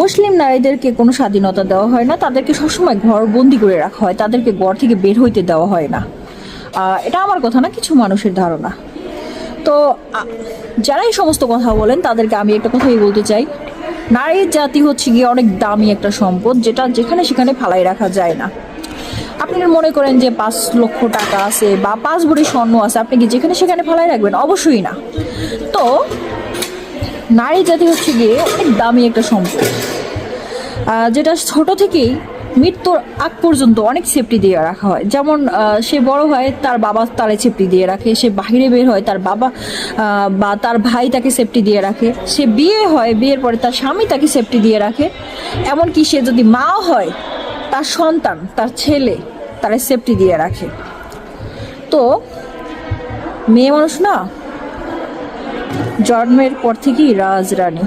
মুসলিম নারীদেরকে কোনো স্বাধীনতা দেওয়া হয় না। তাদেরকে সবসময় ঘর বন্দি করে রাখা হয়। তাদেরকে ঘর থেকে বের হইতে দেওয়া হয় না। এটা আমার কথা না, কিছু মানুষের ধারণা। তো যারা এই সমস্ত কথা বলেন, তাদেরকে আমি একটা কথাই বলতে চাই। নারীর জাতি হচ্ছে গিয়ে অনেক দামি একটা সম্পদ, যেটা যেখানে সেখানে ফালাই রাখা যায় না। আপনি মনে করেন যে পাঁচ লক্ষ টাকা আছে বা পাঁচ ভরি স্বর্ণ আছে, আপনি কি যেখানে সেখানে ফালাই রাখবেন? অবশ্যই না। তো নারী জাতি হচ্ছে গিয়ে অনেক দামি একটা সম্পদ। যেটা ছোট থেকেই মৃত্যুর আগ পর্যন্ত অনেক সেফটি দিয়ে রাখা হয়। যেমন সে বড় হয়, তার বাবা তারে সেফটি দিয়ে রাখে। সে বাহিরে বের হয়, তার বাবা বা তার ভাই তাকে সেফটি দিয়ে রাখে। সে বিয়ে হয়, বিয়ের পরে তার স্বামী তাকে সেফটি দিয়ে রাখে। এমনকি সে যদি মাও হয়, তার সন্তান, তার ছেলে তারা সেফটি দিয়ে রাখে। তো, মেয়ে মানুষ না জন্মের পর থেকেই রাজরানী